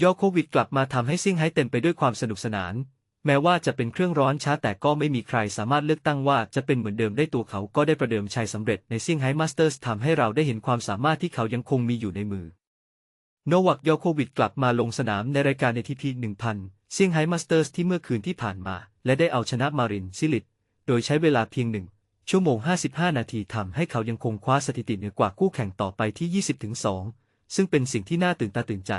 โยโควิดกลับมาทำให้ซิ่งไฮ้เต็มไปด้วยความสนุกสนาน แม้ว่าจะเป็นเครื่องร้อนช้าแต่ก็ไม่มีใครสามารถเลือกตั้งว่าจะเป็นเหมือนเดิมได้ตัวเขาก็ได้ประเดิมชัยสำเร็จในซิ่งไฮ้มาสเตอร์สทำให้เราได้เห็นความสามารถที่เขายังคงมีอยู่ในมือ โนวักโยโควิดกลับมาลงสนามในรายการในทีพี1000เซี่งไฮ้มาสเตอร์สที่เมื่อคืนที่ผ่านมา และได้เอาชนะมารินซิลิตโดยใช้เวลาเพียงหนึ่งชั่วโมง 55 นาทีทำให้เขายังคงคว้าสถิติเหนือกว่าคู่แข่งต่อไปที่ 20-2 ซึ่งเป็นสิ่งที่น่าตื่นตาตื่นใจ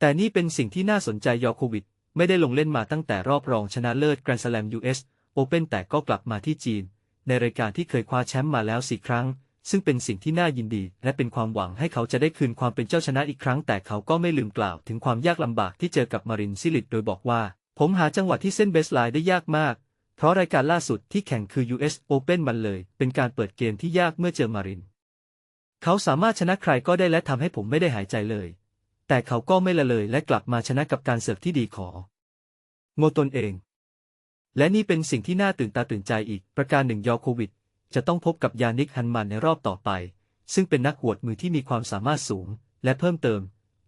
แต่นี่เป็นสิ่งที่น่าสนใจยอโควิด ไม่ได้ลงเล่นมาตั้งแต่รอบรองชนะเลิศแกรนด์สแลม US Open แต่ก็กลับมาที่จีน ในรายการที่เคยคว้าแชมป์มาแล้วสี่ครั้ง ซึ่งเป็นสิ่งที่น่ายินดี และเป็นความหวังให้เขาจะได้คืนความเป็นเจ้าชนะอีกครั้ง แต่เขาก็ไม่ลืมกล่าวถึงความยากลำบากที่เจอกับมารินซิลิตโดยบอกว่า ผมหาจังหวะที่เส้นเบสไลน์ได้ยากมาก เพราะรายการล่าสุดที่แข่งคือ US Open มันเลย เป็นการเปิดเกมที่ยากเมื่อเจอมาริน เขาสามารถชนะใครก็ได้และทำให้ผมไม่ได้หายใจเลย แต่เขาก็ไม่ละเลยและกลับมาชนะกับการเสิร์ฟที่ดีขอ โงตนเอง และนี่เป็นสิ่งที่น่าตื่นตาตื่นใจอีก ประการหนึ่งยอโควิด จะต้องพบกับยานิกฮันมันในรอบต่อไป ซึ่งเป็นนักหวดมือที่มีความสามารถสูง และเพิ่มเติม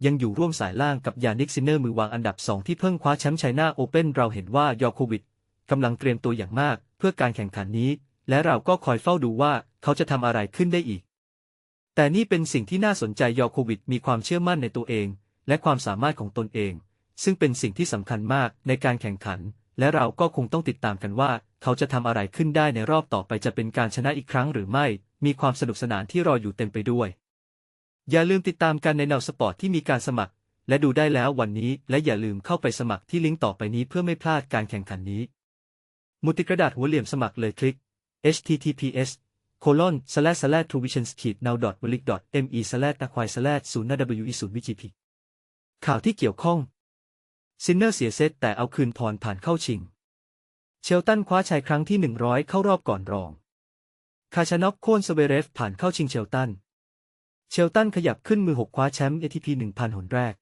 ยังอยู่ร่วมสายล่างกับยานิกซินเนอร์มือวางอันดับสองที่เพิ่งคว้าแชมป์ไชน่าโอเพ่นเราเห็นว่ายอโควิดกำลังเตรียมตัวอย่างมาก เพื่อการแข่งขันนี้ และเราก็คอยเฝ้าดูว่าเขาจะทำอะไรขึ้นได้อีก แต่นี่เป็นสิ่งที่น่าสนใจยอโควิดมีความเชื่อมั่นในตัวเอง และความสามารถของตนเอง ซึ่งเป็นสิ่งที่สำคัญมากในการแข่งขัน และเราก็คงต้องติดตามกันว่า เขาจะทำอะไรขึ้นได้ในรอบต่อไปจะเป็นการชนะอีกครั้งหรือไม่ มีความสนุกสนานที่รออยู่เต็มไปด้วย อย่าลืมติดตามกันในแนวสปอร์ตที่มีการสมัคร และดูได้แล้ววันนี้ และอย่าลืมเข้าไปสมัครที่ลิงก์ต่อไปนี้เพื่อไม่พลาดการแข่งขันนี้มุติกระดาษหัวเหลี่ยมสมัครเลยคลิก https colon slash slash t r u v i s i o n s ขีด now dot w i l i k dot me slash ตะควาย slash ศูนย์ w e ศูนย์วิจิพิข่าวที่เกี่ยวข้อง ซินเนอร์เสียเซตแต่เอาคืนพรผ่านเข้าชิง เชลตันคว้าชัยครั้งที่ 100 เข้ารอบก่อนรอง คาชานอกโค่นสเวเรฟผ่านเข้าชิงเชลตัน เชลตันขยับขึ้นมือ 6 คว้าแชมป์ ATP 1000 หนแรก